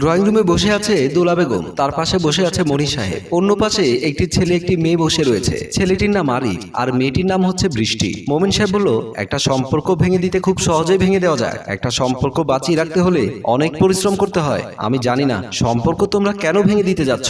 Drawing রুমে বসে আছে দোলা বেগম, তার পাশে বসে আছে মনি সাহেব। অন্য পাশে একটি ছেলে, একটি মেয়ে বসে রয়েছে। ছেলেটির নাম আরিফ, আর মেয়েটির নাম হচ্ছে বৃষ্টি। মোমিন সাহেব বলল, একটা সম্পর্ক ভেঙে দিতে খুব সহজেই ভেঙে দেওয়া যায়। একটা সম্পর্ক বাঁচিয়ে রাখতে হলে অনেক পরিশ্রম করতে হয়। আমি জানি না, সম্পর্ক তোমরা কেন ভেঙে দিতে যাচ্ছ?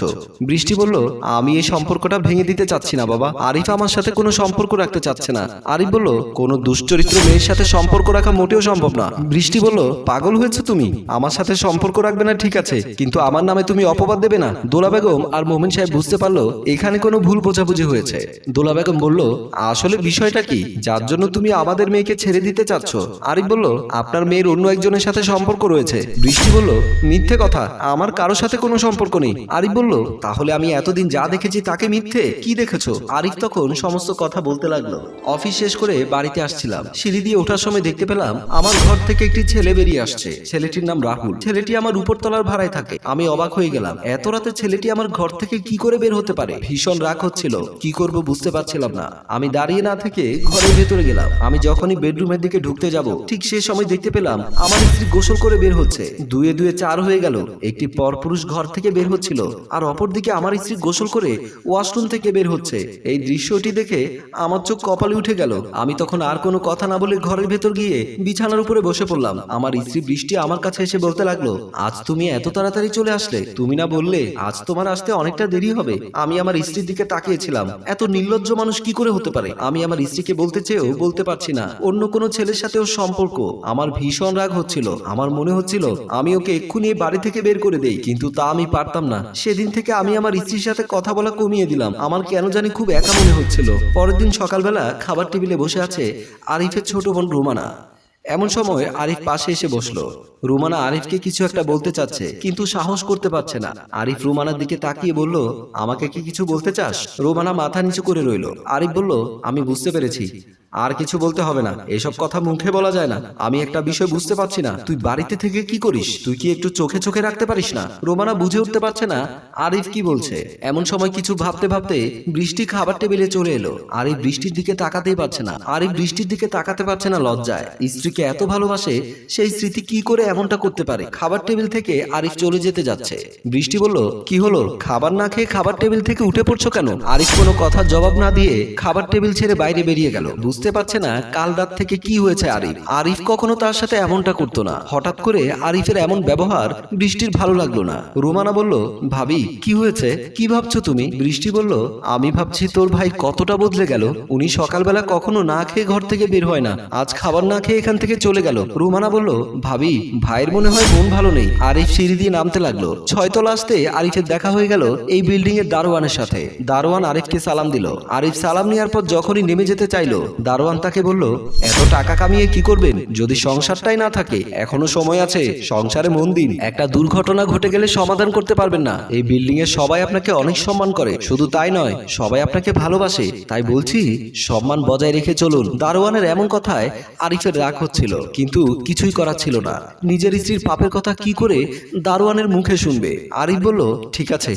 বৃষ্টি বলল, আমি এই সম্পর্কটা ভেঙে দিতে চাচ্ছি না, বাবা। আরিফ আমার সাথে কোনো সম্পর্ক রাখতে চাচ্ছে না। আরিফ বলল, কোনো দুশ্চরিত্র মেয়ের সাথে সম্পর্ক রাখা মোটেও সম্ভব না। বৃষ্টি বলল, পাগল হয়েছে তুমি? আমার সাথে সম্পর্ক রাখবে না ঠিক আছে। কিন্তু আমার নামে তুমি অপবাদ দেবে না। দোলা বেগম আর মোমিন সাহেব বুঝতে পারল এখানে কোনো ভুল বোঝাবুঝি হয়েছে। দোলা বেগম বলল আসলে বিষয়টা কি? যার জন্য তুমি আমাদের মেয়েকে ছেড়ে দিতে চাচ্ছ? আরিফ বলল আপনার মেয়ের অন্য একজনের সাথে সম্পর্ক রয়েছে। বৃষ্টি বলল মিথ্যে কথা আমার কারোর সাথে কোনো সম্পর্ক নেই। আরিফ বলল তাহলে আমি এতদিন যা দেখেছি তাকে মিথ্যে? কি দেখেছ? আরিফ তখন সমস্ত কথা বলতে লাগল। অফিস শেষ করে বাড়িতে আসছিলাম। সিঁড়ি দিয়ে ওঠার সময় দেখতে পেলাম আমার ঘর থেকে একটি ছেলে বেরিয়ে আসছে। ছেলেটির নাম রাহুল। ছেলেটি আমার উপরতলার ভাড়ায় থাকে। আমি অবাক হয়ে গেলাম, এত রাতে ছেলেটি আমার ঘর থেকে কি করে বের হতে পারে? ভীষণ রাগ হচ্ছিল, কি করব বুঝতে পারছিলাম না। আমি দাঁড়িয়ে না থেকে ঘরের ভেতরে গেলাম। আমি যখনই বেডরুমের দিকে ঢুকতে যাব, ঠিক সে সময় দেখতে পেলাম, আমার স্ত্রী গোসল করে বের হচ্ছে। দুয়ে দুয়ে চার হয়ে গেল, একটি পরপুরুষ ঘর থেকে বের হচ্ছিল, আর অপরদিকে আমার স্ত্রী গোসল করে ওয়াশরুম থেকে বের হচ্ছে। এই দৃশ্যটি দেখে আমার চোখ কপালে উঠে গেল। আমি তখন আর কোনো কথা না বলে ঘরের ভেতর গিয়ে বিছানার উপরে বসে পড়লাম। আমার স্ত্রী বৃষ্টি আমার কাছে এসে বলতে লাগল, আজ তুমি এত তাড়াতাড়ি চলে আসলে? তুমি না বললে আজ তোমার আসতে অনেকটা দেরি হবে। আমি আমার স্ত্রীর দিকে তাকিয়েছিলাম। এত নির্লজ্জ মানুষ কি করে হতে পারে? আমি আমার স্ত্রীকে বলতে চেয়েও বলতে পারছি না। অন্য কোনো ছেলের সাথেও সম্পর্ক। আমার ভীষণ রাগ হচ্ছিল। আমার মনে হচ্ছিল, আমি ওকে এক্ষুনি বাড়ি থেকে বের করে দেই, কিন্তু তা আমি পারতাম না। সেদিন থেকে আমি আমার স্ত্রীর সাথে কথা বলা কমিয়ে দিলাম। আমার কেন জানি খুব একা মনে হচ্ছিল। পরের দিন সকালবেলা খাবার টেবিলে বসে আছে আরিফের ছোট বোন রুমানা। এমন সময় আরিফ পাশে এসে বসল। রুমানা আরিফকে কিছু একটা বলতে চাচ্ছে কিন্তু সাহস করতে পারছে না। আরিফ রুমানার দিকে তাকিয়ে বলল আমাকে কি কিছু বলতে চাস? রুমানা মাথা নিচু করে রইল। আরিফ বলল আমি বুঝতে পেরেছি। আর কিছু বলতে হবে না। এসব কথা মুখে বলা যায় না। আমি একটা বিষয় বুঝতে পারছি না। তুই বাড়িতে থেকে কি করিস? তুই কি একটু চোখে চোখে রাখতে পারিস না? রোমানা বুঝে উঠতে পারছে না। আরিফ কি বলছে? এমন সময় কিছু ভাবতে ভাবতে বৃষ্টি খাবার টেবিলে চলে এলো। আরিফ বৃষ্টির দিকে তাকাতেই পারছে না। আরিফ বৃষ্টির দিকে তাকাতে পারছে না লজ্জায়। স্ত্রীকে এত ভালোবাসে, সেই স্মৃতি কি করে এমনটা করতে পারে? খাবার টেবিল থেকে আরিফ চলে যেতে যাচ্ছে। বৃষ্টি বলল, কি হলো? খাবার না খেয়ে খাবার টেবিল থেকে উঠে পড়ছো কেন? আরিফ কোনো কথার জবাব না দিয়ে খাবার টেবিল ছেড়ে বাইরে বেরিয়ে গেল। বুঝতে পারছে না কাল রাত থেকে কি হয়েছে আরিফ। আরিফ কখনো তার সাথে এমনটা করতো না। হঠাৎ করে আরিফের এমন ব্যবহার বৃষ্টির ভালো লাগল না। রুমানা বলল, ভাবি, কি হয়েছে? কি ভাবছ তুমি? বৃষ্টি বলল, আমি ভাবছি তোর ভাই কতটা বদলে গেল। উনি সকালবেলা কখনো না খেয়ে ঘর থেকে বের হয় না। আজ খাবার না খেয়ে এখান থেকে চলে গেল। রুমানা বলল, ভাবি, ভাইয়ের মনে হয় মন ভালো নেই। আরিফ সিঁড়ি দিয়ে নামতে লাগল। ছয়তলা আসতে আরিফের দেখা হয়ে গেল এই বিল্ডিং এর দারোয়ানের সাথে। দারোয়ান আরিফকে সালাম দিল। আরিফ সালাম নেওয়ার পর যখনই নেমে যেতে চাইলো দারোয়ান তাকে বলল, এত টাকা কামিয়ে কি করবেন? যদি সংসারটাই না থাকে, এখনও সময় আছে, সংসারে মন দিন। একটা দুর্ঘটনা ঘটে গেলে সমাধান করতে পারবেন না। এই বিল্ডিং এর সবাই আপনাকে অনেক সম্মান করে। শুধু তাই নয়, সবাই আপনাকে ভালোবাসে। তাই বলছি, সম্মান বজায় রেখে চলুন। দারোয়ানের এমন কথায় আরিফের রাগ হচ্ছিল, কিন্তু কিছুই করার ছিল না। নিজের স্ত্রীর পাপের কথা কি করে দারোয়ানের মুখে শুনবে? আরিফ বলল, ঠিক আছে।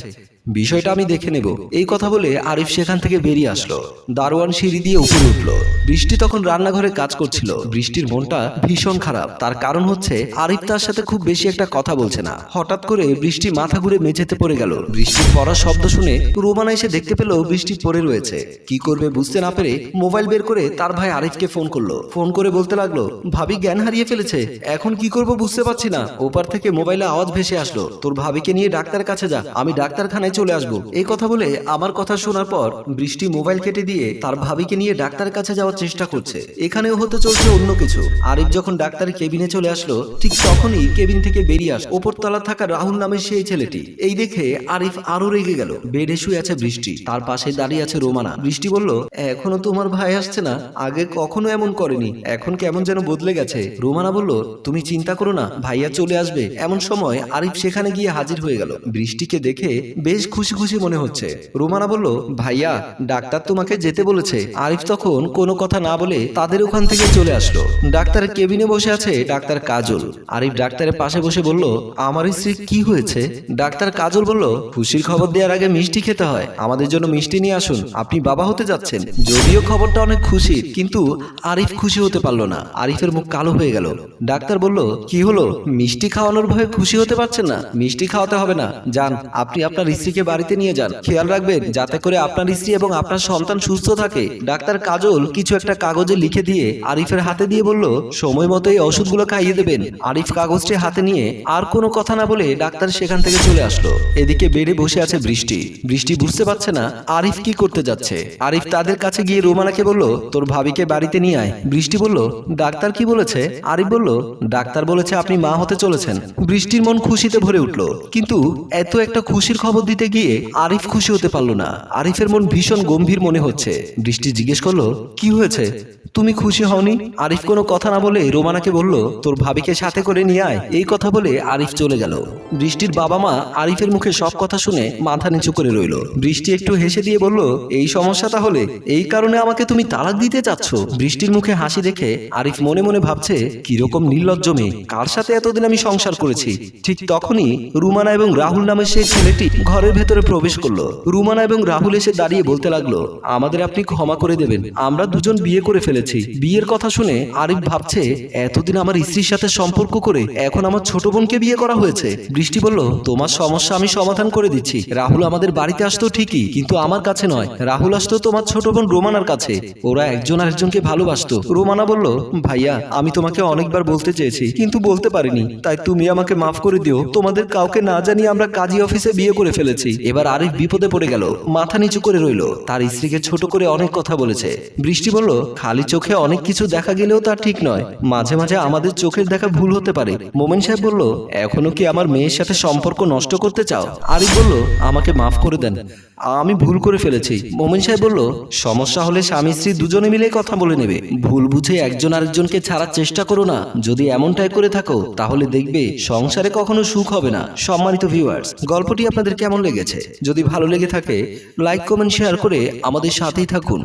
বিষয়টা আমি দেখে নেব। এই কথা বলে আরিফ সেখান থেকে বেরিয়ে আসলো। দারোয়ান সিঁড়ি দিয়ে উপরে উঠল। বৃষ্টি তখন রান্নাঘরে কাজ করছিল। বৃষ্টির মনটা ভীষণ খারাপ। তার কারণ হচ্ছে, আরিফ তার সাথে খুব বেশি একটা কথা বলছে না। হঠাৎ করে বৃষ্টি মাথা ঘুরে মেঝেতে পড়ে গেল। বৃষ্টির পড়ার শব্দ শুনে রোমানা এসে দেখতে পেল বৃষ্টি পড়ে রয়েছে। কি করবে বুঝতে না পেরে মোবাইল বের করে তার ভাই আরিফকে ফোন করল। ফোন করে বলতে লাগল, ভাবি জ্ঞান হারিয়ে ফেলেছে। এখন কি করব বুঝতে পারছি না। ওপার থেকে মোবাইলে আওয়াজ ভেসে আসলো, তোর ভাবিকে নিয়ে ডাক্তারের কাছে যা। আমি ডাক্তারখানায় চলে আসব। এই কথা বলে আমার কথা শোনার পর বৃষ্টি মোবাইল কেটে দিয়ে তার ভাবিকে নিয়ে ডাক্তারের কাছে যাওয়ার চেষ্টা করছে। এখানেও হতে চলছে অন্য কিছু। আরিফ যখন ডাক্তার কেবিনে চলে আসলো ঠিক তখনই কেবিন থেকে বেরিয়ে আস ওপরতলা থাকা রাহুল নামের সেই ছেলেটি। এই দেখে আরিফ আরও রেগে গেল। বেডে শুয়ে আছে বৃষ্টি। তার পাশে দাঁড়িয়ে আছে রোমানা। বৃষ্টি বলল এখনও তোমার ভাই আসছে না? আগে কখনো এমন করেনি। এখন কেমন যেন বদলে গেছে। রোমানা বলল তুমি চিন্তা করো না। ভাইয়া চলে আসবে। এমন সময় আরিফ সেখানে গিয়ে হাজির হয়ে গেল। বৃষ্টিকে দেখে বেশ খুশি খুশি মনে হচ্ছে। রুমানা বলল ভাইয়া ডাক্তার তোমাকে যেতে বলেছে। আরিফ তখন কোনো কথা না বলে তাদের ওখান থেকে চলে আসলো। ডাক্তারের কেবিনে বসে আছে ডাক্তার কাজল। আরিফ ডাক্তারের পাশে বসে বলল আমার স্ত্রী কি হয়েছে? ডাক্তার কাজল বলল খুশির খবর দেওয়ার আগে মিষ্টি খেতে হয়। আমাদের জন্য মিষ্টি নিয়ে আসুন। আপনি বাবা হতে যাচ্ছেন। যদিও খবরটা অনেক খুশির কিন্তু আরিফ খুশি হতে পারল না। আরিফের মুখ কালো হয়ে গেল। ডাক্তার বলল কি হলো? মিষ্টি খাওয়ানোর ভয়ে খুশি হতে পারছেন না? মিষ্টি খাওয়াতে হবে না। যান আপনি আপনার স্ত্রীকে বাড়িতে নিয়ে যান। খেয়াল রাখবেন, যাতে করে আপনার স্ত্রী এবং আপনার সন্তান সুস্থ থাকে। ডাক্তার কাজল কিছু একটা কাগজে লিখে দিয়ে আরিফের হাতে দিয়ে বলল, সময় মতো এই ওষুধগুলো খাইয়ে দেবেন। আরিফ কাগজটি হাতে নিয়ে আর কোনো কথা না বলে ডাক্তার সেখান থেকে চলে আসলো। এদিকে বেডে বসে আছে বৃষ্টি। বৃষ্টি বুঝতে পারছে না আরিফ কি করতে যাচ্ছে। আরিফ তাদের কাছে গিয়ে রোমানাকে বলল, তোর ভাবিকে বাড়িতে নিয়ে আয়। বৃষ্টি বলল, ডাক্তার কি বলেছে? আরিফ বলল, ডাক্তার বলেছে আপনি মা হতে চলেছেন। বৃষ্টির মন খুশিতে ভরে উঠল। কিন্তু এত একটা খুশির খবর দিতে গিয়ে আরিফ খুশি হতে পারল না। আরিফের মন ভীষণ গম্ভীর মনে হচ্ছে। বৃষ্টি জিজ্ঞেস করল কি হয়েছে? তুমি খুশি হওনি? আরিফ কোনো কথা না বলে রোমানাকে বলল তোর ভাবিকে সাথে করে নিয়ে আয়। এই কথা বলে আরিফ চলে গেল। বৃষ্টির বাবা মা আরিফের মুখে সব কথা শুনে মাথা নিচু করে রইল। বৃষ্টি একটু হেসে দিয়ে বলল এই সমস্যা তাহলে? এই কারণে আমাকে তুমি তালাক দিতে চাচ্ছ? বৃষ্টির মুখে হাসি দেখে আরিফ মনে মনে ভাবছে কীরকম নির্লজ্জ মেয়ে। কার সাথে এতদিন আমি সংসার করেছি? ঠিক তখনই রুমানা এবং রাহুল নামের সেই ছেলেটি ঘরের ভেতরে প্রবেশ করল। রুমানা এবং রাহুল এসে দাঁড়িয়ে বলতে লাগল আমাদের আপনি ক্ষমা করে দেবেন। আমরা দুজন বিয়ে করে ফেলেছি। বিয়ের কথা শুনে আরিফ ভাবছে এতদিন আমার স্ত্রীর সাথে সম্পর্ক করে এখন আমার ছোট বোনকে বিয়ে করা হয়েছে। বৃষ্টি বলল তোমার সমস্যা আমি সমাধান করে দিচ্ছি। রাহুল আমাদের বাড়িতে আসতো ঠিকই কিন্তু আমার কাছে নয়। রাহুল আসতো তোমার ছোট বোন রোমানার কাছে। ওরা একজন আরেকজনকে ভালোবাসতো। রোমানা বলল ভাইয়া আমি তোমাকে অনেকবার বলতে চেয়েছি কিন্তু বলতে পারিনি। তাই তুমি আমাকে মাফ করে দিও তোমাদের কাউকে না জানিয়ে আমরা কাজী অফিসে বিয়ে করে ফেলেছি এবার আরিফ বিপদে পড়ে গেল, মাথা নিচু করে রইল। তার স্ত্রীকে ছোট করে অনেক কথা বলেছে। বৃষ্টি বলল, খালি চোখে অনেক কিছু দেখা গেলেও তা ঠিক নয়। মাঝে মাঝে আমাদের চোখের দেখা ভুল হতে পারে। মোমেন সাহেব বলল, এখনও কি আমার মেয়ের সাথে সম্পর্ক নষ্ট করতে চাও? আরিফ বলল, আমাকে মাফ করে দেন। আমি ভুল করে ফেলেছি। মোমেন সাহেব বলল, সমস্যা হলে স্বামী স্ত্রী দুজনে মিলে কথা বলে নেবে। ভুল বুঝে একজন আরেকজনকে ছাড়ার চেষ্টা করো না। যদি এমনটাই করে থাকো, তাহলে দেখবে সংসারে কখনো সুখ হবে না। সম্মানিত ভিউয়ার্স গল্পটি আপনাদের কেমন লেগেছে। যদি ভালো লেগে থাকে লাইক কমেন্ট শেয়ার করে আমাদের সাথেই থাকুন।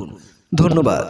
ধন্যবাদ।